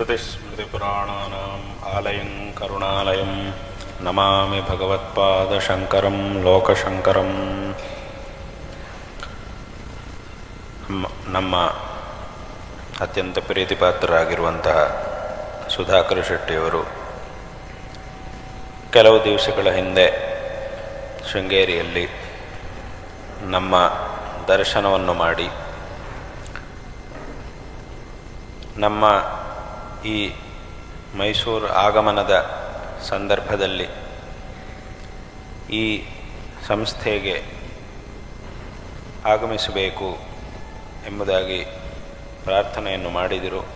श्रुतिस्मृतिपुराणानाम् आलयं करुणालयं नमामि भगवत्पादशङ्करं लोकशङ्करं ನಮ್ಮ- ನಮ್ಮ ಅತ್ಯಂತ ಪ್ರೀತಿಪಾತ್ರರಾಗಿರುವಂತಹ ಸುಧಾಕರ ಶೆಟ್ಟಿಯವರು ಕೆಲವು ದಿವಸಗಳ ಹಿಂದೆ ಶೃಂಗೇರಿಯಲ್ಲಿ ನಮ್ಮ ದರ್ಶನವನ್ನು ಮಾಡಿ ನಮ್ಮ ಈ ಮೈಸೂರು ಆಗಮನದ ಸಂದರ್ಭದಲ್ಲಿ ಈ ಸಂಸ್ಥೆಗೆ ಆಗಮಿಸಬೇಕು ಎಂಬುದಾಗಿ ಪ್ರಾರ್ಥನೆಯನ್ನು ಮಾಡಿದರು.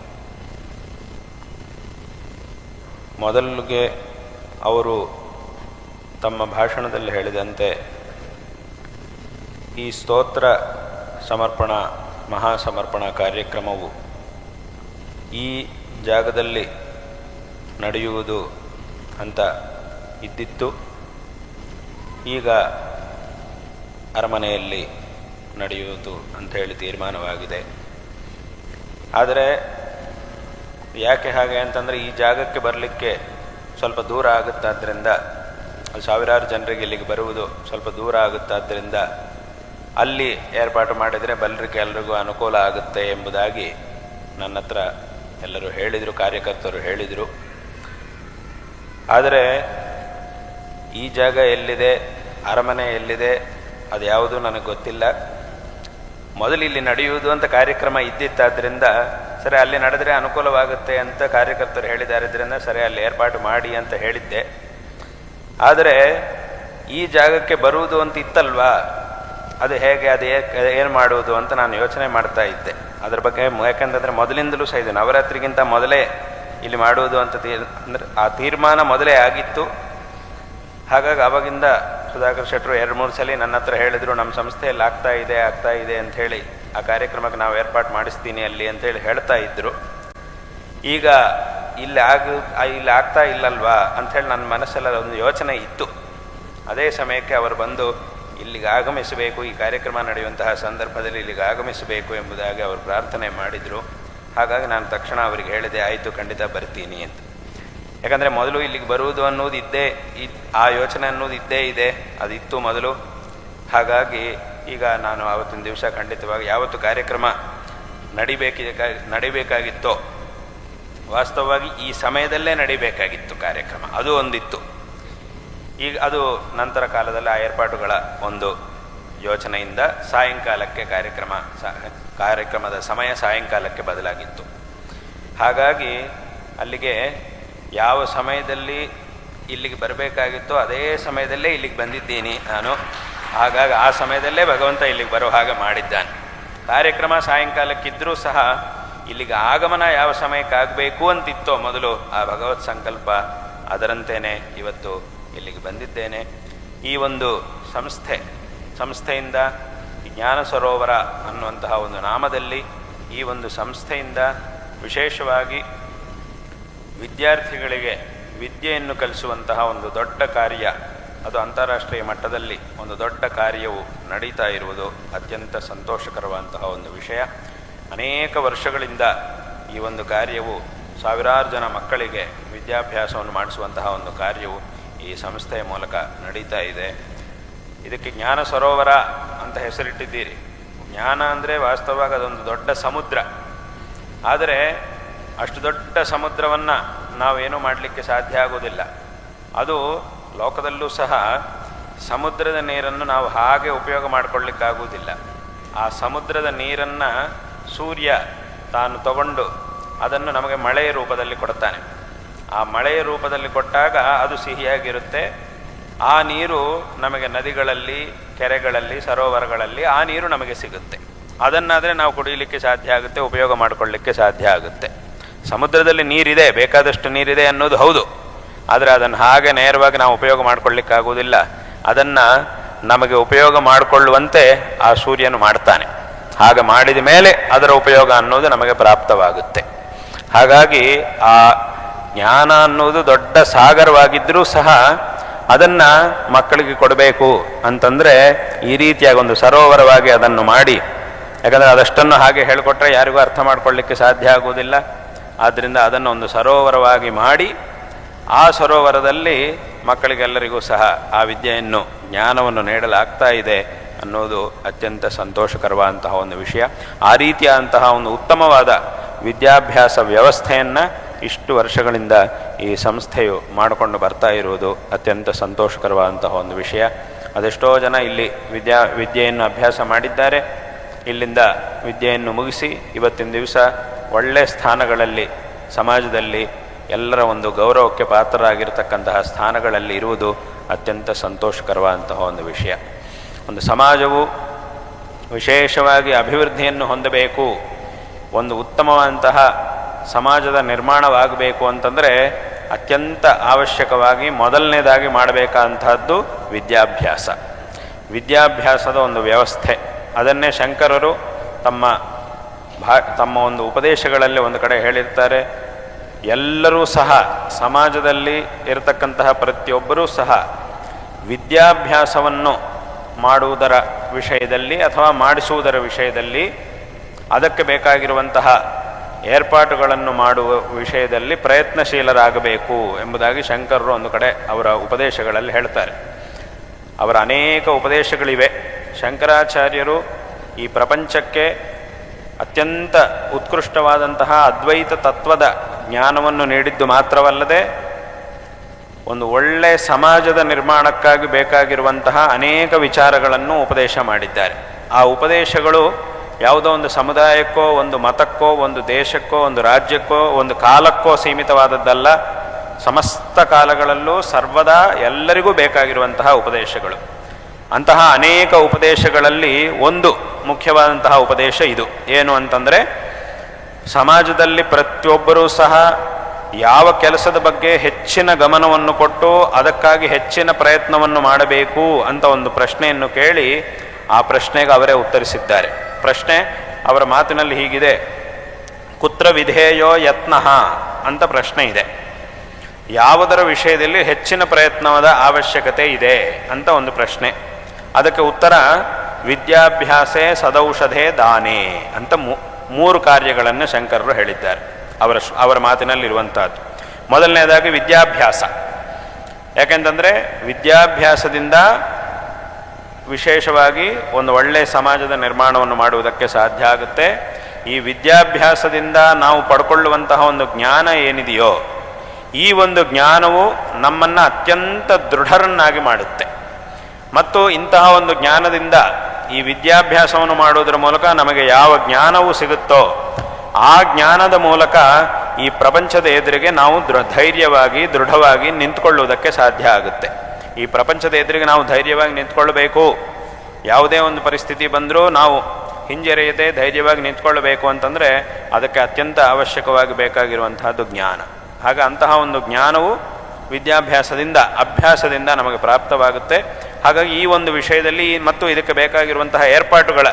ಮೊದಲಿಗೆ ಅವರು ತಮ್ಮ ಭಾಷಣದಲ್ಲಿ ಹೇಳಿದಂತೆ ಈ ಸ್ತೋತ್ರ ಸಮರ್ಪಣಾ, ಮಹಾಸಮರ್ಪಣಾ ಕಾರ್ಯಕ್ರಮವು ಈ ಜಾಗದಲ್ಲಿ ನಡೆಯುವುದು ಅಂತ ಇದ್ದಿತ್ತು. ಈಗ ಅರಮನೆಯಲ್ಲಿ ನಡೆಯುವುದು ಅಂತ ಹೇಳಿ ತೀರ್ಮಾನವಾಗಿದೆ. ಆದರೆ ಯಾಕೆ ಹಾಗೆ ಅಂತಂದರೆ ಈ ಜಾಗಕ್ಕೆ ಬರಲಿಕ್ಕೆ ಸ್ವಲ್ಪ ದೂರ ಆಗುತ್ತಾದ್ದರಿಂದ ಸಾವಿರಾರು ಜನರಿಗೆ ಇಲ್ಲಿಗೆ ಬರುವುದು ಸ್ವಲ್ಪ ದೂರ ಆಗುತ್ತಾದ್ದರಿಂದ ಅಲ್ಲಿ ಏರ್ಪಾಟು ಮಾಡಿದರೆ ಬಲ್ಲರಿಗೆ ಎಲ್ರಿಗೂ ಅನುಕೂಲ ಆಗುತ್ತೆ ಎಂಬುದಾಗಿ ನನ್ನ ಹತ್ರ ಎಲ್ಲರೂ ಹೇಳಿದರು, ಕಾರ್ಯಕರ್ತರು ಹೇಳಿದರು. ಆದರೆ ಈ ಜಾಗ ಎಲ್ಲಿದೆ, ಅರಮನೆ ಎಲ್ಲಿದೆ, ಅದು ಯಾವುದು ನನಗೆ ಗೊತ್ತಿಲ್ಲ. ಮೊದಲು ಇಲ್ಲಿ ನಡೆಯುವುದು ಅಂತ ಕಾರ್ಯಕ್ರಮ ಇದ್ದಿತ್ತಾದ್ದರಿಂದ ಸರಿ, ಅಲ್ಲಿ ನಡೆದರೆ ಅನುಕೂಲವಾಗುತ್ತೆ ಅಂತ ಕಾರ್ಯಕರ್ತರು ಹೇಳಿದಾರಿದ್ರಿಂದ ಸರಿ, ಅಲ್ಲಿ ಏರ್ಪಾಟು ಮಾಡಿ ಅಂತ ಹೇಳಿದ್ದೆ. ಆದರೆ ಈ ಜಾಗಕ್ಕೆ ಬರುವುದು ಅಂತ ಇತ್ತಲ್ವಾ? ಅದು ಹೇಗೆ, ಅದು ಏನು ಮಾಡುವುದು ಅಂತ ನಾನು ಯೋಚನೆ ಮಾಡ್ತಾ ಇದ್ದೆ. ಅದ್ರ ಬಗ್ಗೆ ಯಾಕಂತಂದರೆ ಮೊದಲಿಂದಲೂ ಸಹ ಇದೆ. ನವರಾತ್ರಿಗಿಂತ ಮೊದಲೇ ಇಲ್ಲಿ ಮಾಡುವುದು ಅಂತ ತೀರ್ ಅಂದ್ರೆ ಆ ತೀರ್ಮಾನ ಮೊದಲೇ ಆಗಿತ್ತು. ಹಾಗಾಗಿ ಅವಾಗಿಂದ ಸುಧಾಕರ್ ಶೆಟ್ಟರು ಎರಡು, ಮೂರು ಸಲ ನನ್ನ ಹತ್ರ ಹೇಳಿದರು, ನಮ್ಮ ಸಂಸ್ಥೆಯಲ್ಲಿ ಆಗ್ತಾ ಇದೆ ಆಗ್ತಾ ಇದೆ ಅಂತ ಹೇಳಿ ಆ ಕಾರ್ಯಕ್ರಮಕ್ಕೆ ನಾವು ಏರ್ಪಾಟ್ ಮಾಡಿಸ್ತೀನಿ ಅಲ್ಲಿ ಅಂತೇಳಿ ಹೇಳ್ತಾ ಇದ್ದರು ಈಗ ಇಲ್ಲಿ ಆಗ ಇಲ್ಲಿ ಆಗ್ತಾ ಇಲ್ಲಲ್ವಾ ಅಂಥೇಳಿ ನನ್ನ ಮನಸ್ಸೆಲ್ಲ ಒಂದು ಯೋಚನೆ ಇತ್ತು. ಅದೇ ಸಮಯಕ್ಕೆ ಅವರು ಬಂದು ಇಲ್ಲಿಗೆ ಆಗಮಿಸಬೇಕು, ಈ ಕಾರ್ಯಕ್ರಮ ನಡೆಯುವಂತಹ ಸಂದರ್ಭದಲ್ಲಿ ಇಲ್ಲಿಗೆ ಆಗಮಿಸಬೇಕು ಎಂಬುದಾಗಿ ಅವರು ಪ್ರಾರ್ಥನೆ ಮಾಡಿದರು. ಹಾಗಾಗಿ ನಾನು ತಕ್ಷಣ ಅವರಿಗೆ ಹೇಳಿದೆ, ಆಯಿತು, ಖಂಡಿತ ಬರ್ತೀನಿ ಅಂತ. ಯಾಕಂದರೆ ಮೊದಲು ಇಲ್ಲಿಗೆ ಬರುವುದು ಅನ್ನೋದು ಇದ್ದೇ ಇದ್ ಆ ಯೋಚನೆ ಅನ್ನೋದು ಇದ್ದೇ ಇದೆ. ಅದಿತ್ತು ಮೊದಲು. ಹಾಗಾಗಿ ಈಗ ನಾನು ಆವತ್ತಿನ ದಿವಸ ಖಂಡಿತವಾಗಿ ಯಾವತ್ತು ಕಾರ್ಯಕ್ರಮ ನಡಿಬೇಕಿ, ನಡಿಬೇಕಾಗಿತ್ತೋ, ವಾಸ್ತವವಾಗಿ ಈ ಸಮಯದಲ್ಲೇ ನಡಿಬೇಕಾಗಿತ್ತು ಕಾರ್ಯಕ್ರಮ. ಅದು ಒಂದಿತ್ತು. ಈಗ ಅದು ನಂತರ ಕಾಲದಲ್ಲಿ ಆ ಏರ್ಪಾಟುಗಳ ಒಂದು ಯೋಚನೆಯಿಂದ ಸಾಯಂಕಾಲಕ್ಕೆ ಕಾರ್ಯಕ್ರಮ ಕಾರ್ಯಕ್ರಮದ ಸಮಯ ಸಾಯಂಕಾಲಕ್ಕೆ ಬದಲಾಗಿತ್ತು. ಹಾಗಾಗಿ ಅಲ್ಲಿಗೆ ಯಾವ ಸಮಯದಲ್ಲಿ ಇಲ್ಲಿಗೆ ಬರಬೇಕಾಗಿತ್ತೋ ಅದೇ ಸಮಯದಲ್ಲೇ ಇಲ್ಲಿಗೆ ಬಂದಿದ್ದೀನಿ ನಾನು. ಹಾಗಾಗಿ ಆ ಸಮಯದಲ್ಲೇ ಭಗವಂತ ಇಲ್ಲಿಗೆ ಬರೋ ಹಾಗೆ ಮಾಡಿದ್ದಾನೆ. ಕಾರ್ಯಕ್ರಮ ಸಾಯಂಕಾಲಕ್ಕಿದ್ದರೂ ಸಹ ಇಲ್ಲಿಗೆ ಆಗಮನ ಯಾವ ಸಮಯಕ್ಕೆ ಆಗಬೇಕು ಅಂತಿತ್ತೋ ಮೊದಲು ಆ ಭಗವತ್ ಸಂಕಲ್ಪ ಅದರಂತೆಯೇ ಇವತ್ತು ಇಲ್ಲಿಗೆ ಬಂದಿದ್ದೇನೆ. ಈ ಒಂದು ಸಂಸ್ಥೆ, ಸಂಸ್ಥೆಯಿಂದ ಜ್ಞಾನ ಸರೋವರ ಅನ್ನುವಂತಹ ಒಂದು ನಾಮದಲ್ಲಿ ಈ ಒಂದು ಸಂಸ್ಥೆಯಿಂದ ವಿಶೇಷವಾಗಿ ವಿದ್ಯಾರ್ಥಿಗಳಿಗೆ ವಿದ್ಯೆಯನ್ನು ಕಲಿಸುವಂತಹ ಒಂದು ದೊಡ್ಡ ಕಾರ್ಯ, ಅದು ಅಂತಾರಾಷ್ಟ್ರೀಯ ಮಟ್ಟದಲ್ಲಿ ಒಂದು ದೊಡ್ಡ ಕಾರ್ಯವು ನಡೀತಾ ಇರುವುದು ಅತ್ಯಂತ ಸಂತೋಷಕರವಾದಂತಹ ಒಂದು ವಿಷಯ. ಅನೇಕ ವರ್ಷಗಳಿಂದ ಈ ಒಂದು ಕಾರ್ಯವು ಸಾವಿರಾರು ಜನ ಮಕ್ಕಳಿಗೆ ವಿದ್ಯಾಭ್ಯಾಸವನ್ನು ಮಾಡಿಸುವಂತಹ ಒಂದು ಕಾರ್ಯವು ಈ ಸಂಸ್ಥೆಯ ಮೂಲಕ ನಡೀತಾ ಇದೆ. ಇದಕ್ಕೆ ಜ್ಞಾನ ಸರೋವರ ಅಂತ ಹೆಸರಿಟ್ಟಿದ್ದೀರಿ. ಜ್ಞಾನ ಅಂದರೆ ವಾಸ್ತವವಾಗಿ ಅದೊಂದು ದೊಡ್ಡ ಸಮುದ್ರ. ಆದರೆ ಅಷ್ಟು ದೊಡ್ಡ ಸಮುದ್ರವನ್ನು ನಾವೇನೂ ಮಾಡಲಿಕ್ಕೆ ಸಾಧ್ಯ ಆಗೋದಿಲ್ಲ. ಅದು ಲೋಕದಲ್ಲೂ ಸಹ ಸಮುದ್ರದ ನೀರನ್ನು ನಾವು ಹಾಗೆ ಉಪಯೋಗ ಮಾಡಿಕೊಳ್ಳಿಕ್ಕಾಗುವುದಿಲ್ಲ. ಆ ಸಮುದ್ರದ ನೀರನ್ನು ಸೂರ್ಯ ತಾನು ತಗೊಂಡು ಅದನ್ನು ನಮಗೆ ಮಳೆಯ ರೂಪದಲ್ಲಿ ಕೊಡ್ತಾನೆ ಆ ಮಳೆಯ ರೂಪದಲ್ಲಿ ಕೊಟ್ಟಾಗ ಅದು ಸಿಹಿಯಾಗಿರುತ್ತೆ. ಆ ನೀರು ನಮಗೆ ನದಿಗಳಲ್ಲಿ, ಕೆರೆಗಳಲ್ಲಿ, ಸರೋವರಗಳಲ್ಲಿ ಆ ನೀರು ನಮಗೆ ಸಿಗುತ್ತೆ. ಅದನ್ನಾದರೆ ನಾವು ಕುಡಿಯಲಿಕ್ಕೆ ಸಾಧ್ಯ ಆಗುತ್ತೆ, ಉಪಯೋಗ ಮಾಡಿಕೊಳ್ಳಿಕ್ಕೆ ಸಾಧ್ಯ ಆಗುತ್ತೆ. ಸಮುದ್ರದಲ್ಲಿ ನೀರಿದೆ, ಬೇಕಾದಷ್ಟು ನೀರಿದೆ ಅನ್ನೋದು ಹೌದು. ಆದರೆ ಅದನ್ನು ಹಾಗೆ ನೇರವಾಗಿ ನಾವು ಉಪಯೋಗ ಮಾಡಿಕೊಳ್ಳಿಕ್ಕಾಗುವುದಿಲ್ಲ. ಅದನ್ನು ನಮಗೆ ಉಪಯೋಗ ಮಾಡಿಕೊಳ್ಳುವಂತೆ ಆ ಸೂರ್ಯನು ಮಾಡ್ತಾನೆ. ಹಾಗೆ ಮಾಡಿದ ಮೇಲೆ ಅದರ ಉಪಯೋಗ ಅನ್ನೋದು ನಮಗೆ ಪ್ರಾಪ್ತವಾಗುತ್ತೆ. ಹಾಗಾಗಿ ಆ ಜ್ಞಾನ ಅನ್ನೋದು ದೊಡ್ಡ ಸಾಗರವಾಗಿದ್ದರೂ ಸಹ ಅದನ್ನ ಮಕ್ಕಳಿಗೆ ಕೊಡಬೇಕು ಅಂತಂದರೆ ಈ ರೀತಿಯಾಗಿ ಒಂದು ಸರೋವರವಾಗಿ ಅದನ್ನು ಮಾಡಿ. ಯಾಕಂದರೆ ಅದಷ್ಟನ್ನು ಹಾಗೆ ಹೇಳಿಕೊಟ್ರೆ ಯಾರಿಗೂ ಅರ್ಥ ಮಾಡಿಕೊಳ್ಳಿಕ್ಕೆ ಸಾಧ್ಯ ಆಗುವುದಿಲ್ಲ. ಆದ್ದರಿಂದ ಅದನ್ನು ಒಂದು ಸರೋವರವಾಗಿ ಮಾಡಿ ಆ ಸರೋವರದಲ್ಲಿ ಮಕ್ಕಳಿಗೆಲ್ಲರಿಗೂ ಸಹ ಆ ವಿದ್ಯೆಯನ್ನು, ಜ್ಞಾನವನ್ನು ನೀಡಲಾಗ್ತಾ ಇದೆ ಅನ್ನೋದು ಅತ್ಯಂತ ಸಂತೋಷಕರವಾದಂತಹ ಒಂದು ವಿಷಯ. ಆ ರೀತಿಯಾದಂತಹ ಒಂದು ಉತ್ತಮವಾದ ವಿದ್ಯಾಭ್ಯಾಸ ವ್ಯವಸ್ಥೆಯನ್ನು ಇಷ್ಟು ವರ್ಷಗಳಿಂದ ಈ ಸಂಸ್ಥೆಯು ಮಾಡಿಕೊಂಡು ಬರ್ತಾ ಇರುವುದು ಅತ್ಯಂತ ಸಂತೋಷಕರವಾದಂತಹ ಒಂದು ವಿಷಯ. ಅದೆಷ್ಟೋ ಜನ ಇಲ್ಲಿ ವಿದ್ಯಾ, ವಿದ್ಯೆಯನ್ನು ಅಭ್ಯಾಸ ಮಾಡಿದ್ದಾರೆ. ಇಲ್ಲಿಂದ ವಿದ್ಯೆಯನ್ನು ಮುಗಿಸಿ ಇವತ್ತಿನ ದಿವಸ ಒಳ್ಳೆಯ ಸ್ಥಾನಗಳಲ್ಲಿ, ಸಮಾಜದಲ್ಲಿ ಎಲ್ಲರ ಒಂದು ಗೌರವಕ್ಕೆ ಪಾತ್ರರಾಗಿರ್ತಕ್ಕಂತಹ ಸ್ಥಾನಗಳಲ್ಲಿ ಇರುವುದು ಅತ್ಯಂತ ಸಂತೋಷಕರವಾದಂತಹ ಒಂದು ವಿಷಯ. ಒಂದು ಸಮಾಜವು ವಿಶೇಷವಾಗಿ ಅಭಿವೃದ್ಧಿಯನ್ನು ಹೊಂದಬೇಕು. ಒಂದು ಉತ್ತಮವಾದಂತಹ ಸಮಾಜದ ನಿರ್ಮಾಣವಾಗಬೇಕು ಅಂತಂದರೆ ಅತ್ಯಂತ ಅವಶ್ಯಕವಾಗಿ ಮೊದಲನೇದಾಗಿ ಮಾಡಬೇಕಾದಂತಹದ್ದು ವಿದ್ಯಾಭ್ಯಾಸ. ವಿದ್ಯಾಭ್ಯಾಸದ ಒಂದು ವ್ಯವಸ್ಥೆ. ಅದನ್ನೇ ಶಂಕರರು ತಮ್ಮ ಭಾ, ತಮ್ಮ ಒಂದು ಉಪದೇಶಗಳಲ್ಲಿ ಒಂದು ಕಡೆ ಹೇಳಿರ್ತಾರೆ. ಎಲ್ಲರೂ ಸಹ ಸಮಾಜದಲ್ಲಿ ಇರತಕ್ಕಂತಹ ಪ್ರತಿಯೊಬ್ಬರೂ ಸಹ ವಿದ್ಯಾಭ್ಯಾಸವನ್ನು ಮಾಡುವುದರ ವಿಷಯದಲ್ಲಿ ಅಥವಾ ಮಾಡಿಸುವುದರ ವಿಷಯದಲ್ಲಿ ಅದಕ್ಕೆ ಬೇಕಾಗಿರುವಂತಹ ಏರ್ಪಾಟುಗಳನ್ನು ಮಾಡುವ ವಿಷಯದಲ್ಲಿ ಪ್ರಯತ್ನಶೀಲರಾಗಬೇಕು ಎಂಬುದಾಗಿ ಶಂಕರರು ಒಂದು ಕಡೆ ಅವರ ಉಪದೇಶಗಳಲ್ಲಿ ಹೇಳ್ತಾರೆ. ಅವರ ಅನೇಕ ಉಪದೇಶಗಳಿವೆ. ಶಂಕರಾಚಾರ್ಯರು ಈ ಪ್ರಪಂಚಕ್ಕೆ ಅತ್ಯಂತ ಉತ್ಕೃಷ್ಟವಾದಂತಹ ಅದ್ವೈತ ತತ್ವದ ಜ್ಞಾನವನ್ನು ನೀಡಿದ್ದು ಮಾತ್ರವಲ್ಲದೆ ಒಂದು ಒಳ್ಳೆ ಸಮಾಜದ ನಿರ್ಮಾಣಕ್ಕಾಗಿ ಬೇಕಾಗಿರುವಂತಹ ಅನೇಕ ವಿಚಾರಗಳನ್ನು ಉಪದೇಶ ಮಾಡಿದ್ದಾರೆ. ಆ ಉಪದೇಶಗಳು ಯಾವುದೋ ಒಂದು ಸಮುದಾಯಕ್ಕೋ, ಒಂದು ಮತಕ್ಕೋ, ಒಂದು ದೇಶಕ್ಕೋ, ಒಂದು ರಾಜ್ಯಕ್ಕೋ, ಒಂದು ಕಾಲಕ್ಕೋ ಸೀಮಿತವಾದದ್ದಲ್ಲ. ಸಮಸ್ತ ಕಾಲಗಳಲ್ಲೂ ಸರ್ವದಾ ಎಲ್ಲರಿಗೂ ಬೇಕಾಗಿರುವಂತಹ ಉಪದೇಶಗಳು. ಅಂತಹ ಅನೇಕ ಉಪದೇಶಗಳಲ್ಲಿ ಒಂದು ಮುಖ್ಯವಾದಂತಹ ಉಪದೇಶ ಇದು. ಏನು ಅಂತಂದರೆ, ಸಮಾಜದಲ್ಲಿ ಪ್ರತಿಯೊಬ್ಬರೂ ಸಹ ಯಾವ ಕೆಲಸದ ಬಗ್ಗೆ ಹೆಚ್ಚಿನ ಗಮನವನ್ನು ಕೊಟ್ಟು ಅದಕ್ಕಾಗಿ ಹೆಚ್ಚಿನ ಪ್ರಯತ್ನವನ್ನು ಮಾಡಬೇಕು ಅಂತ ಒಂದು ಪ್ರಶ್ನೆಯನ್ನು ಕೇಳಿ ಆ ಪ್ರಶ್ನೆಗೆ ಅವರೇ ಉತ್ತರಿಸಿದ್ದಾರೆ. ಪ್ರಶ್ನೆ, ಅವರ ಮಾತಿನಲ್ಲಿ ಹೀಗಿದೆ, ಕುತ್ರ ವಿಧೇಯೋ ಯತ್ನಃ ಅಂತ ಪ್ರಶ್ನೆ ಇದೆ. ಯಾವುದರ ವಿಷಯದಲ್ಲಿ ಹೆಚ್ಚಿನ ಪ್ರಯತ್ನದ ಅವಶ್ಯಕತೆ ಇದೆ ಅಂತ ಒಂದು ಪ್ರಶ್ನೆ. ಅದಕ್ಕೆ ಉತ್ತರ, ವಿದ್ಯಾಭ್ಯಾಸೇ ಸದೌಷಧೆ ದಾನೆ ಅಂತ ಮೂರು ಕಾರ್ಯಗಳನ್ನು ಶಂಕರರು ಹೇಳಿದ್ದಾರೆ, ಅವರ ಅವರ ಮಾತಿನಲ್ಲಿರುವಂತಹದ್ದು. ಮೊದಲನೇದಾಗಿ ವಿದ್ಯಾಭ್ಯಾಸ. ಯಾಕೆಂತಂದರೆ, ವಿದ್ಯಾಭ್ಯಾಸದಿಂದ ವಿಶೇಷವಾಗಿ ಒಂದು ಒಳ್ಳೆಯ ಸಮಾಜದ ನಿರ್ಮಾಣವನ್ನು ಮಾಡುವುದಕ್ಕೆ ಸಾಧ್ಯ ಆಗುತ್ತೆ. ಈ ವಿದ್ಯಾಭ್ಯಾಸದಿಂದ ನಾವು ಪಡ್ಕೊಳ್ಳುವಂತಹ ಒಂದು ಜ್ಞಾನ ಏನಿದೆಯೋ, ಈ ಒಂದು ಜ್ಞಾನವು ನಮ್ಮನ್ನು ಅತ್ಯಂತ ದೃಢರನ್ನಾಗಿ ಮಾಡುತ್ತೆ. ಮತ್ತು ಇಂತಹ ಒಂದು ಜ್ಞಾನದಿಂದ ಈ ವಿದ್ಯಾಭ್ಯಾಸವನ್ನು ಮಾಡುವುದರ ಮೂಲಕ ನಮಗೆ ಯಾವ ಜ್ಞಾನವು ಸಿಗುತ್ತೋ, ಆ ಜ್ಞಾನದ ಮೂಲಕ ಈ ಪ್ರಪಂಚದ ಎದುರಿಗೆ ನಾವು ದೃ, ಧೈರ್ಯವಾಗಿ, ದೃಢವಾಗಿ ನಿಂತ್ಕೊಳ್ಳುವುದಕ್ಕೆ ಸಾಧ್ಯ ಆಗುತ್ತೆ. ಈ ಪ್ರಪಂಚದ ಎದುರಿಗೆ ನಾವು ಧೈರ್ಯವಾಗಿ ನಿಂತ್ಕೊಳ್ಬೇಕು ಯಾವುದೇ ಒಂದು ಪರಿಸ್ಥಿತಿ ಬಂದರೂ ನಾವು ಹಿಂಜರಿಯದೆ ಧೈರ್ಯವಾಗಿ ನಿಂತ್ಕೊಳ್ಳಬೇಕು ಅಂತಂದರೆ ಅದಕ್ಕೆ ಅತ್ಯಂತ ಅವಶ್ಯಕವಾಗಿ ಬೇಕಾಗಿರುವಂತಹದ್ದು ಜ್ಞಾನ. ಹಾಗೆ ಅಂತಹ ಒಂದು ಜ್ಞಾನವು ವಿದ್ಯಾಭ್ಯಾಸದಿಂದ, ಅಭ್ಯಾಸದಿಂದ ನಮಗೆ ಪ್ರಾಪ್ತವಾಗುತ್ತೆ. ಹಾಗಾಗಿ ಈ ಒಂದು ವಿಷಯದಲ್ಲಿ ಮತ್ತು ಇದಕ್ಕೆ ಬೇಕಾಗಿರುವಂತಹ ಏರ್ಪಾಟುಗಳ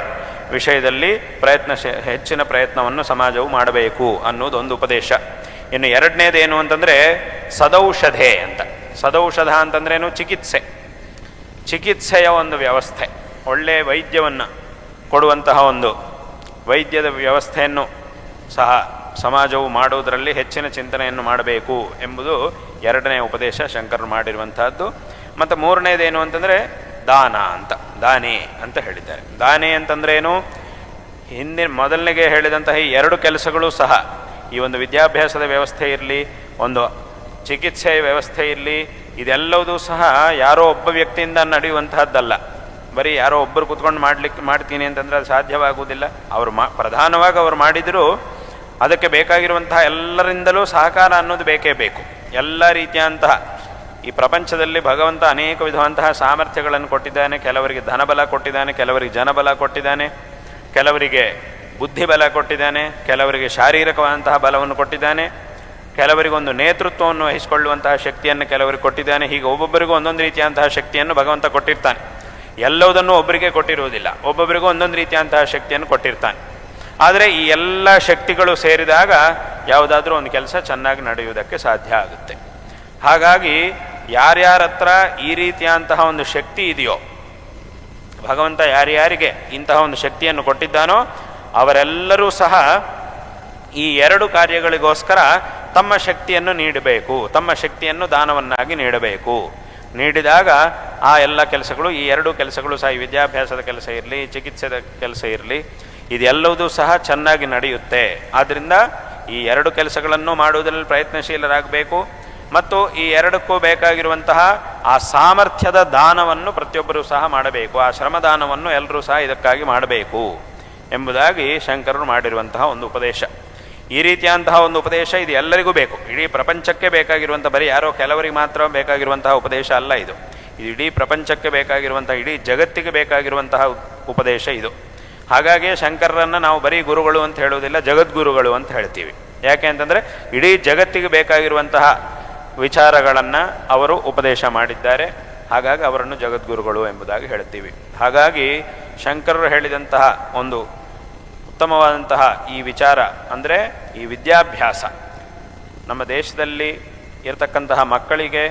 ವಿಷಯದಲ್ಲಿ ಪ್ರಯತ್ನ ಹೆಚ್ಚಿನ ಪ್ರಯತ್ನವನ್ನು ಸಮಾಜವು ಮಾಡಬೇಕು ಅನ್ನೋದು ಒಂದು ಉಪದೇಶ. ಇನ್ನು ಎರಡನೇದೇನು ಅಂತಂದರೆ ಸದೌಷಧೆ ಅಂತ. ಸದೌಷಧ ಅಂತಂದ್ರೇನು ಚಿಕಿತ್ಸೆ. ಚಿಕಿತ್ಸೆಯ ಒಂದು ವ್ಯವಸ್ಥೆ ಒಳ್ಳೆಯ ವೈದ್ಯವನ್ನು ಕೊಡುವಂತಹ ಒಂದು ವೈದ್ಯದ ವ್ಯವಸ್ಥೆಯನ್ನು ಸಹ ಸಮಾಜವು ಮಾಡುವುದರಲ್ಲಿ ಹೆಚ್ಚಿನ ಚಿಂತನೆಯನ್ನು ಮಾಡಬೇಕು ಎಂಬುದು ಎರಡನೇ ಉಪದೇಶ ಶಂಕರರು ಮಾಡಿರುವಂತಹದ್ದು. ಮತ್ತು ಮೂರನೇದೇನು ಅಂತಂದರೆ ದಾನ ಅಂತ, ದಾನಿ ಅಂತ ಹೇಳಿದ್ದಾರೆ. ದಾನೆ ಅಂತಂದ್ರೇನು? ಹಿಂದಿನ ಮೊದಲನೆಗೆ ಹೇಳಿದಂತಹ ಈ ಎರಡು ಕೆಲಸಗಳು ಸಹ, ಈ ಒಂದು ವಿದ್ಯಾಭ್ಯಾಸದ ವ್ಯವಸ್ಥೆ ಇರಲಿ, ಒಂದು ಚಿಕಿತ್ಸೆಯ ವ್ಯವಸ್ಥೆ ಇರಲಿ ಇದೆಲ್ಲವೂ ಸಹ ಯಾರೋ ಒಬ್ಬ ವ್ಯಕ್ತಿಯಿಂದ ನಡೆಯುವಂತಹದ್ದಲ್ಲ. ಬರೀ ಯಾರೋ ಒಬ್ಬರು ಕುತ್ಕೊಂಡು ಮಾಡ್ಲಿಕ್ಕೆ ಮಾಡ್ತೀನಿ ಅಂತಂದ್ರೆ ಅದು ಸಾಧ್ಯವಾಗುವುದಿಲ್ಲ. ಅವರು ಮಾ, ಪ್ರಧಾನವಾಗಿ ಅವರು ಮಾಡಿದರೂ ಅದಕ್ಕೆ ಬೇಕಾಗಿರುವಂತಹ ಎಲ್ಲರಿಂದಲೂ ಸಹಕಾರ ಅನ್ನೋದು ಬೇಕೇ ಬೇಕು. ಎಲ್ಲ ರೀತಿಯಂತಹ ಈ ಪ್ರಪಂಚದಲ್ಲಿ ಭಗವಂತ ಅನೇಕ ವಿಧವಂತಹ ಸಾಮರ್ಥ್ಯಗಳನ್ನು ಕೊಟ್ಟಿದ್ದಾನೆ. ಕೆಲವರಿಗೆ ಧನಬಲ ಕೊಟ್ಟಿದ್ದಾನೆ, ಕೆಲವರಿಗೆ ಜನಬಲ ಕೊಟ್ಟಿದ್ದಾನೆ, ಕೆಲವರಿಗೆ ಬುದ್ಧಿಬಲ ಕೊಟ್ಟಿದ್ದಾನೆ, ಕೆಲವರಿಗೆ ಶಾರೀರಿಕವಾದಂತಹ ಬಲವನ್ನು ಕೊಟ್ಟಿದ್ದಾನೆ. ಕೆಲವರಿಗೆ ಒಂದು ನೇತೃತ್ವವನ್ನು ವಹಿಸಿಕೊಳ್ಳುವಂತಹ ಶಕ್ತಿಯನ್ನು ಕೆಲವರಿಗೆ ಕೊಟ್ಟಿದ್ದಾನೆ. ಹೀಗೆ ಒಬ್ಬೊಬ್ಬರಿಗೂ ಒಂದೊಂದು ರೀತಿಯಂತಹ ಶಕ್ತಿಯನ್ನು ಭಗವಂತ ಕೊಟ್ಟಿರ್ತಾನೆ. ಎಲ್ಲವುದನ್ನು ಒಬ್ಬರಿಗೆ ಕೊಟ್ಟಿರುವುದಿಲ್ಲ. ಒಬ್ಬೊಬ್ಬರಿಗೂ ಒಂದೊಂದು ರೀತಿಯಂತಹ ಶಕ್ತಿಯನ್ನು ಕೊಟ್ಟಿರ್ತಾನೆ. ಆದರೆ ಈ ಎಲ್ಲ ಶಕ್ತಿಗಳು ಸೇರಿದಾಗ ಯಾವುದಾದ್ರೂ ಒಂದು ಕೆಲಸ ಚೆನ್ನಾಗಿ ನಡೆಯುವುದಕ್ಕೆ ಸಾಧ್ಯ ಆಗುತ್ತೆ. ಹಾಗಾಗಿ ಯಾರ್ಯಾರ ಹತ್ರ ಈ ರೀತಿಯಂತಹ ಒಂದು ಶಕ್ತಿ ಇದೆಯೋ, ಭಗವಂತ ಯಾರ್ಯಾರಿಗೆ ಇಂತಹ ಒಂದು ಶಕ್ತಿಯನ್ನು ಕೊಟ್ಟಿದ್ದಾನೋ ಅವರೆಲ್ಲರೂ ಸಹ ಈ ಎರಡು ಕಾರ್ಯಗಳಿಗೋಸ್ಕರ ತಮ್ಮ ಶಕ್ತಿಯನ್ನು ನೀಡಬೇಕು, ತಮ್ಮ ಶಕ್ತಿಯನ್ನು ದಾನವನ್ನಾಗಿ ನೀಡಬೇಕು. ನೀಡಿದಾಗ ಆ ಎಲ್ಲ ಕೆಲಸಗಳು, ಈ ಎರಡು ಕೆಲಸಗಳು ಸಹ ಈ ವಿದ್ಯಾಭ್ಯಾಸದ ಕೆಲಸ ಇರಲಿ, ಚಿಕಿತ್ಸೆದ ಕೆಲಸ ಇರಲಿ ಇದೆಲ್ಲವೂ ಸಹ ಚೆನ್ನಾಗಿ ನಡೆಯುತ್ತೆ. ಆದ್ದರಿಂದ ಈ ಎರಡು ಕೆಲಸಗಳನ್ನು ಮಾಡುವುದರಲ್ಲಿ ಪ್ರಯತ್ನಶೀಲರಾಗಬೇಕು. ಮತ್ತು ಈ ಎರಡಕ್ಕೂ ಬೇಕಾಗಿರುವಂತಹ ಆ ಸಾಮರ್ಥ್ಯದ ದಾನವನ್ನು ಪ್ರತಿಯೊಬ್ಬರೂ ಸಹ ಮಾಡಬೇಕು. ಆ ಶ್ರಮದಾನವನ್ನು ಎಲ್ಲರೂ ಸಹ ಇದಕ್ಕಾಗಿ ಮಾಡಬೇಕು ಎಂಬುದಾಗಿ ಶಂಕರರು ಮಾಡಿರುವಂತಹ ಒಂದು ಉಪದೇಶ. ಈ ರೀತಿಯಂತಹ ಒಂದು ಉಪದೇಶ ಇದು ಎಲ್ಲರಿಗೂ ಬೇಕು. ಇಡೀ ಪ್ರಪಂಚಕ್ಕೆ ಬೇಕಾಗಿರುವಂಥ ಬರೀ ಯಾರೋ ಕೆಲವರಿಗೆ ಮಾತ್ರ ಬೇಕಾಗಿರುವಂತಹ ಉಪದೇಶ ಅಲ್ಲ ಇದು. ಇದು ಇಡೀ ಪ್ರಪಂಚಕ್ಕೆ ಬೇಕಾಗಿರುವಂಥ ಇಡೀ ಜಗತ್ತಿಗೆ ಬೇಕಾಗಿರುವಂತಹ ಉಪದೇಶ ಇದು. ಹಾಗಾಗಿ ಶಂಕರರನ್ನು ನಾವು ಬರೀ ಗುರುಗಳು ಅಂತ ಹೇಳುವುದಿಲ್ಲ, ಜಗದ್ಗುರುಗಳು ಅಂತ ಹೇಳ್ತೀವಿ. ಯಾಕೆ ಅಂತಂದರೆ ಇಡೀ ಜಗತ್ತಿಗೆ ಬೇಕಾಗಿರುವಂತಹ ವಿಚಾರಗಳನ್ನು ಅವರು ಉಪದೇಶ ಮಾಡಿದ್ದಾರೆ. ಹಾಗಾಗಿ ಅವರನ್ನು ಜಗದ್ಗುರುಗಳು ಎಂಬುದಾಗಿ ಹೇಳ್ತೀವಿ. ಹಾಗಾಗಿ ಶಂಕರರು ಹೇಳಿದಂತಹ ಒಂದು ಉತ್ತಮವಾದಂತಹ ಈ ವಿಚಾರ ಅಂದರೆ ಈ ವಿದ್ಯಾಭ್ಯಾಸ. ನಮ್ಮ ದೇಶದಲ್ಲಿ ಇರತಕ್ಕಂತಹ ಮಕ್ಕಳಿಗೆ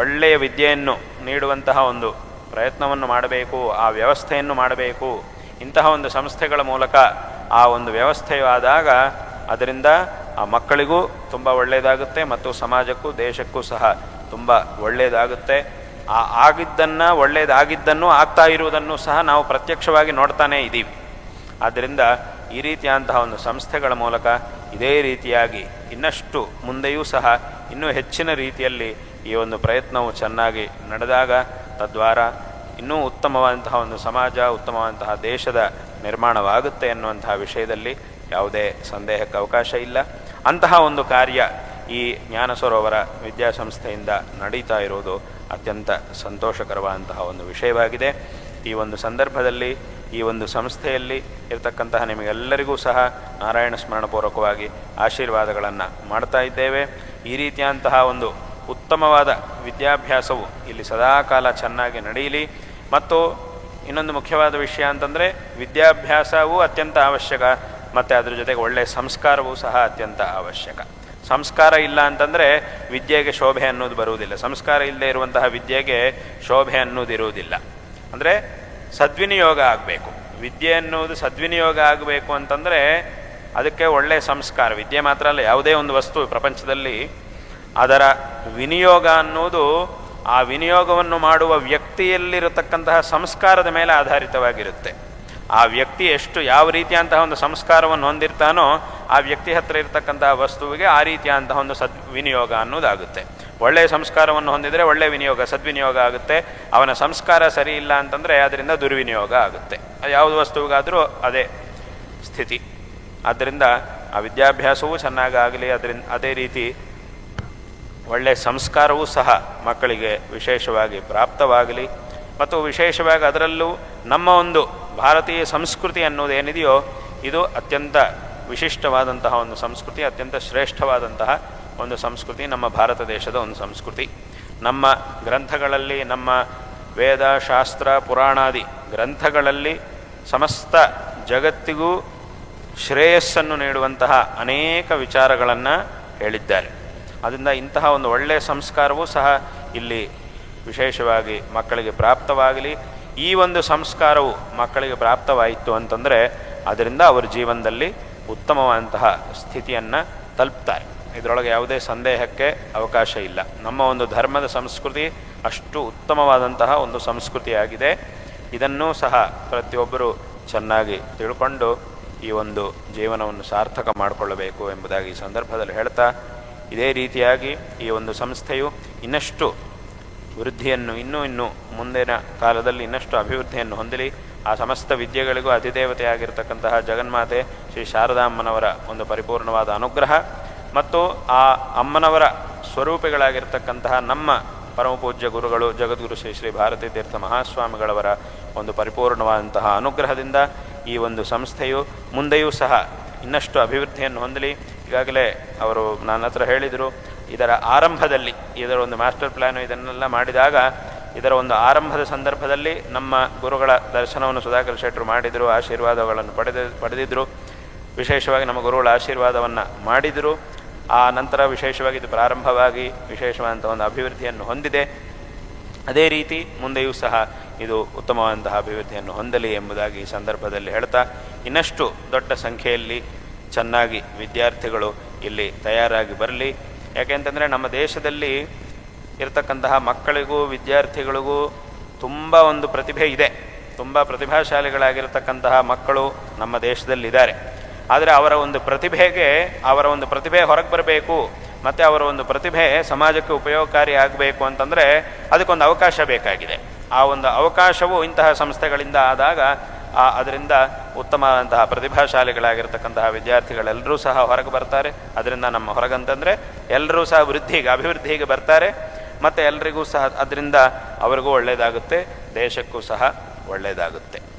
ಒಳ್ಳೆಯ ವಿದ್ಯೆಯನ್ನು ನೀಡುವಂತಹ ಒಂದು ಪ್ರಯತ್ನವನ್ನು ಮಾಡಬೇಕು, ಆ ವ್ಯವಸ್ಥೆಯನ್ನು ಮಾಡಬೇಕು, ಇಂತಹ ಒಂದು ಸಂಸ್ಥೆಗಳ ಮೂಲಕ ಆ ಒಂದು ವ್ಯವಸ್ಥೆಯು ಆದಾಗ ಅದರಿಂದ ಆ ಮಕ್ಕಳಿಗೂ ತುಂಬ ಒಳ್ಳೆಯದಾಗುತ್ತೆ ಮತ್ತು ಸಮಾಜಕ್ಕೂ ದೇಶಕ್ಕೂ ಸಹ ತುಂಬ ಒಳ್ಳೆಯದಾಗುತ್ತೆ. ಆ ಆಗಿದ್ದನ್ನು ಒಳ್ಳೆಯದಾಗಿದ್ದನ್ನು ಆಗ್ತಾ ಇರುವುದನ್ನು ಸಹ ನಾವು ಪ್ರತ್ಯಕ್ಷವಾಗಿ ನೋಡ್ತಾನೇ ಇದ್ದೀವಿ ಆದ್ದರಿಂದ ಈ ರೀತಿಯಾದಂತಹ ಒಂದು ಸಂಸ್ಥೆಗಳ ಮೂಲಕ ಇದೇ ರೀತಿಯಾಗಿ ಇನ್ನಷ್ಟು ಮುಂದೆಯೂ ಸಹ ಇನ್ನೂ ಹೆಚ್ಚಿನ ರೀತಿಯಲ್ಲಿ ಈ ಒಂದು ಪ್ರಯತ್ನವು ಚೆನ್ನಾಗಿ ನಡೆದಾಗ ತದ್ವಾರ ಇನ್ನೂ ಉತ್ತಮವಾದಂತಹ ಒಂದು ಸಮಾಜ, ಉತ್ತಮವಾದಂತಹ ದೇಶದ ನಿರ್ಮಾಣವಾಗುತ್ತೆ ಎನ್ನುವಂತಹ ವಿಷಯದಲ್ಲಿ ಯಾವುದೇ ಸಂದೇಹಕ್ಕೆ ಅವಕಾಶ ಇಲ್ಲ. ಅಂತಹ ಒಂದು ಕಾರ್ಯ ಈ ಜ್ಞಾನ ಸರೋವರ ವಿದ್ಯಾಸಂಸ್ಥೆಯಿಂದ ನಡೀತಾ ಇರುವುದು ಅತ್ಯಂತ ಸಂತೋಷಕರವಾದಂತಹ ಒಂದು ವಿಷಯವಾಗಿದೆ. ಈ ಒಂದು ಸಂದರ್ಭದಲ್ಲಿ ಈ ಒಂದು ಸಂಸ್ಥೆಯಲ್ಲಿ ಇರತಕ್ಕಂತಹ ನಿಮಗೆಲ್ಲರಿಗೂ ಸಹ ನಾರಾಯಣ ಸ್ಮರಣಪೂರ್ವಕವಾಗಿ ಆಶೀರ್ವಾದಗಳನ್ನು ಮಾಡ್ತಾ ಇದ್ದೇವೆ. ಈ ರೀತಿಯಂತಹ ಒಂದು ಉತ್ತಮವಾದ ವಿದ್ಯಾಭ್ಯಾಸವು ಇಲ್ಲಿ ಸದಾಕಾಲ ಚೆನ್ನಾಗಿ ನಡೆಯಲಿ. ಮತ್ತು ಇನ್ನೊಂದು ಮುಖ್ಯವಾದ ವಿಷಯ ಅಂತಂದರೆ ವಿದ್ಯಾಭ್ಯಾಸವೂ ಅತ್ಯಂತ ಅವಶ್ಯಕ, ಮತ್ತು ಅದರ ಜೊತೆಗೆ ಒಳ್ಳೆಯ ಸಂಸ್ಕಾರವೂ ಸಹ ಅತ್ಯಂತ ಅವಶ್ಯಕ. ಸಂಸ್ಕಾರ ಇಲ್ಲ ಅಂತಂದರೆ ವಿದ್ಯೆಗೆ ಶೋಭೆ ಅನ್ನೋದು ಬರುವುದಿಲ್ಲ. ಸಂಸ್ಕಾರ ಇಲ್ಲದೆ ಇರುವಂತಹ ವಿದ್ಯೆಗೆ ಶೋಭೆ ಅನ್ನೋದು ಇರುವುದಿಲ್ಲ. ಅಂದರೆ ಸದ್ವಿನಿಯೋಗ ಆಗಬೇಕು. ವಿದ್ಯೆ ಅನ್ನುವುದು ಸದ್ವಿನಿಯೋಗ ಆಗಬೇಕು ಅಂತಂದರೆ ಅದಕ್ಕೆ ಒಳ್ಳೆಯ ಸಂಸ್ಕಾರ. ವಿದ್ಯೆ ಮಾತ್ರ ಅಲ್ಲ, ಯಾವುದೇ ಒಂದು ವಸ್ತು ಪ್ರಪಂಚದಲ್ಲಿ ಅದರ ವಿನಿಯೋಗ ಅನ್ನೋದು ಆ ವಿನಿಯೋಗವನ್ನು ಮಾಡುವ ವ್ಯಕ್ತಿಯಲ್ಲಿರತಕ್ಕಂತಹ ಸಂಸ್ಕಾರದ ಮೇಲೆ ಆಧಾರಿತವಾಗಿರುತ್ತೆ. ಆ ವ್ಯಕ್ತಿ ಎಷ್ಟು ಯಾವ ರೀತಿಯಂತಹ ಒಂದು ಸಂಸ್ಕಾರವನ್ನು ಹೊಂದಿರ್ತಾನೋ ಆ ವ್ಯಕ್ತಿ ಹತ್ರ ಇರತಕ್ಕಂತಹ ವಸ್ತುವಿಗೆ ಆ ರೀತಿಯಂತಹ ಒಂದು ಸದ್ ವಿನಿಯೋಗ ಅನ್ನೋದಾಗುತ್ತೆ. ಒಳ್ಳೆಯ ಸಂಸ್ಕಾರವನ್ನು ಹೊಂದಿದರೆ ಒಳ್ಳೆಯ ವಿನಿಯೋಗ, ಸದ್ವಿನಿಯೋಗ ಆಗುತ್ತೆ. ಅವನ ಸಂಸ್ಕಾರ ಸರಿ ಇಲ್ಲ ಅಂತಂದರೆ ಅದರಿಂದ ದುರ್ವಿನಿಯೋಗ ಆಗುತ್ತೆ. ಯಾವುದು ವಸ್ತುವಿಗಾದರೂ ಅದೇ ಸ್ಥಿತಿ. ಆದ್ದರಿಂದ ಆ ವಿದ್ಯಾಭ್ಯಾಸವೂ ಚೆನ್ನಾಗಾಗಲಿ, ಅದರಿಂದ ಅದೇ ರೀತಿ ಒಳ್ಳೆಯ ಸಂಸ್ಕಾರವೂ ಸಹ ಮಕ್ಕಳಿಗೆ ವಿಶೇಷವಾಗಿ ಪ್ರಾಪ್ತವಾಗಲಿ. ಮತ್ತು ವಿಶೇಷವಾಗಿ ಅದರಲ್ಲೂ ನಮ್ಮ ಒಂದು ಭಾರತೀಯ ಸಂಸ್ಕೃತಿ ಅನ್ನೋದೇನಿದೆಯೋ ಇದು ಅತ್ಯಂತ ವಿಶಿಷ್ಟವಾದಂತಹ ಒಂದು ಸಂಸ್ಕೃತಿ, ಅತ್ಯಂತ ಶ್ರೇಷ್ಠವಾದಂತಹ ಒಂದು ಸಂಸ್ಕೃತಿ, ನಮ್ಮ ಭಾರತ ದೇಶದ ಒಂದು ಸಂಸ್ಕೃತಿ. ನಮ್ಮ ಗ್ರಂಥಗಳಲ್ಲಿ, ನಮ್ಮ ವೇದ, ಶಾಸ್ತ್ರ, ಪುರಾಣಾದಿ ಗ್ರಂಥಗಳಲ್ಲಿ ಸಮಸ್ತ ಜಗತ್ತಿಗೂ ಶ್ರೇಯಸ್ಸನ್ನು ನೀಡುವಂತಹ ಅನೇಕ ವಿಚಾರಗಳನ್ನು ಹೇಳಿದ್ದಾರೆ. ಅದರಿಂದ ಇಂತಹ ಒಂದು ಒಳ್ಳೆಯ ಸಂಸ್ಕಾರವೂ ಸಹ ಇಲ್ಲಿ ವಿಶೇಷವಾಗಿ ಮಕ್ಕಳಿಗೆ ಪ್ರಾಪ್ತವಾಗಲಿ. ಈ ಒಂದು ಸಂಸ್ಕಾರವು ಮಕ್ಕಳಿಗೆ ಪ್ರಾಪ್ತವಾಯಿತು ಅಂತಂದರೆ, ಅದರಿಂದ ಅವರ ಜೀವನದಲ್ಲಿ ಉತ್ತಮವಾದಂತಹ ಸ್ಥಿತಿಯನ್ನು ತಲುಪ್ತಾರೆ. ಇದರೊಳಗೆ ಯಾವುದೇ ಸಂದೇಹಕ್ಕೆ ಅವಕಾಶ ಇಲ್ಲ. ನಮ್ಮ ಒಂದು ಧರ್ಮದ ಸಂಸ್ಕೃತಿ ಅಷ್ಟು ಉತ್ತಮವಾದಂತಹ ಒಂದು ಸಂಸ್ಕೃತಿಯಾಗಿದೆ. ಇದನ್ನೂ ಸಹ ಪ್ರತಿಯೊಬ್ಬರು ಚೆನ್ನಾಗಿ ತಿಳ್ಕೊಂಡು ಈ ಒಂದು ಜೀವನವನ್ನು ಸಾರ್ಥಕ ಮಾಡಿಕೊಳ್ಳಬೇಕು ಎಂಬುದಾಗಿ ಈ ಸಂದರ್ಭದಲ್ಲಿ ಹೇಳ್ತಾ, ಇದೇ ರೀತಿಯಾಗಿ ಈ ಒಂದು ಸಂಸ್ಥೆಯು ಇನ್ನಷ್ಟು ವೃದ್ಧಿಯನ್ನು, ಇನ್ನೂ ಇನ್ನೂ ಮುಂದಿನ ಕಾಲದಲ್ಲಿ ಇನ್ನಷ್ಟು ಅಭಿವೃದ್ಧಿಯನ್ನು ಹೊಂದಲಿ. ಆ ಸಮಸ್ತ ವಿದ್ಯೆಗಳಿಗೂ ಅಧಿದೇವತೆಯಾಗಿರ್ತಕ್ಕಂತಹ ಜಗನ್ಮಾತೆ ಶ್ರೀ ಶಾರದಾಮ್ಮನವರ ಒಂದು ಪರಿಪೂರ್ಣವಾದ ಅನುಗ್ರಹ. ಮತ್ತು ಆ ಅಮ್ಮನವರ ಸ್ವರೂಪಿಗಳಾಗಿರ್ತಕ್ಕಂತಹ ನಮ್ಮ ಪರಮಪೂಜ್ಯ ಗುರುಗಳು ಜಗದ್ಗುರು ಶ್ರೀ ಶ್ರೀ ಭಾರತೀ ತೀರ್ಥ ಮಹಾಸ್ವಾಮಿಗಳವರ ಒಂದು ಪರಿಪೂರ್ಣವಾದಂತಹ ಅನುಗ್ರಹದಿಂದ ಈ ಒಂದು ಸಂಸ್ಥೆಯು ಮುಂದೆಯೂ ಸಹ ಇನ್ನಷ್ಟು ಅಭಿವೃದ್ಧಿಯನ್ನು ಹೊಂದಲಿ. ಈಗಾಗಲೇ ಅವರು ನನ್ನ ಹತ್ರ ಹೇಳಿದರು, ಇದರ ಆರಂಭದಲ್ಲಿ ಇದರ ಒಂದು ಮಾಸ್ಟರ್ ಪ್ಲ್ಯಾನು ಇದನ್ನೆಲ್ಲ ಮಾಡಿದಾಗ ಇದರ ಒಂದು ಆರಂಭದ ಸಂದರ್ಭದಲ್ಲಿ ನಮ್ಮ ಗುರುಗಳ ದರ್ಶನವನ್ನು ಸುಧಾಕರ್ ಶೆಟ್ಟರು ಮಾಡಿದರು, ಆಶೀರ್ವಾದಗಳನ್ನು ಪಡೆದ ಪಡೆದಿದ್ದರು ವಿಶೇಷವಾಗಿ ನಮ್ಮ ಗುರುಗಳ ಆಶೀರ್ವಾದವನ್ನು ಮಾಡಿದರು. ಆ ನಂತರ ವಿಶೇಷವಾಗಿ ಇದು ಪ್ರಾರಂಭವಾಗಿ ವಿಶೇಷವಾದಂಥ ಒಂದು ಅಭಿವೃದ್ಧಿಯನ್ನು ಹೊಂದಿದೆ. ಅದೇ ರೀತಿ ಮುಂದೆಯೂ ಸಹ ಇದು ಉತ್ತಮವಾದಂತಹ ಅಭಿವೃದ್ಧಿಯನ್ನು ಹೊಂದಲಿ ಎಂಬುದಾಗಿ ಈ ಸಂದರ್ಭದಲ್ಲಿ ಹೇಳ್ತಾ, ಇನ್ನಷ್ಟು ದೊಡ್ಡ ಸಂಖ್ಯೆಯಲ್ಲಿ ಚೆನ್ನಾಗಿ ವಿದ್ಯಾರ್ಥಿಗಳು ಇಲ್ಲಿ ತಯಾರಾಗಿ ಬರಲಿ. ಯಾಕೆಂತಂದರೆ ನಮ್ಮ ದೇಶದಲ್ಲಿ ಇರತಕ್ಕಂತಹ ಮಕ್ಕಳಿಗೂ ವಿದ್ಯಾರ್ಥಿಗಳಿಗೂ ತುಂಬ ಒಂದು ಪ್ರತಿಭೆ ಇದೆ. ತುಂಬ ಪ್ರತಿಭಾಶಾಲಿಗಳಾಗಿರ್ತಕ್ಕಂತಹ ಮಕ್ಕಳು ನಮ್ಮ ದೇಶದಲ್ಲಿದ್ದಾರೆ. ಆದರೆ ಅವರ ಒಂದು ಪ್ರತಿಭೆಗೆ, ಅವರ ಒಂದು ಪ್ರತಿಭೆ ಹೊರಗೆ ಬರಬೇಕು, ಮತ್ತು ಅವರ ಒಂದು ಪ್ರತಿಭೆ ಸಮಾಜಕ್ಕೆ ಉಪಯೋಗಕಾರಿ ಆಗಬೇಕು ಅಂತಂದರೆ ಅದಕ್ಕೊಂದು ಅವಕಾಶ ಬೇಕಾಗಿದೆ. ಆ ಒಂದು ಅವಕಾಶವು ಇಂತಹ ಸಂಸ್ಥೆಗಳಿಂದ ಆದಾಗ, ಆ ಅದರಿಂದ ಉತ್ತಮವಾದಂತಹ ಪ್ರತಿಭಾಶಾಲಿಗಳಾಗಿರ್ತಕ್ಕಂತಹ ವಿದ್ಯಾರ್ಥಿಗಳೆಲ್ಲರೂ ಸಹ ಹೊರಗೆ ಬರ್ತಾರೆ. ಅದರಿಂದ ನಮ್ಮ ಹೊರಗಂತಂದರೆ ಎಲ್ಲರೂ ಸಹ ವೃದ್ಧಿಗೆ, ಅಭಿವೃದ್ಧಿಗೆ ಬರ್ತಾರೆ. ಮತ್ತು ಎಲ್ರಿಗೂ ಸಹ ಅದರಿಂದ ಅವರಿಗೂ ಒಳ್ಳೆಯದಾಗುತ್ತೆ ದೇಶಕ್ಕೂ ಸಹ ಒಳ್ಳೆಯದಾಗುತ್ತೆ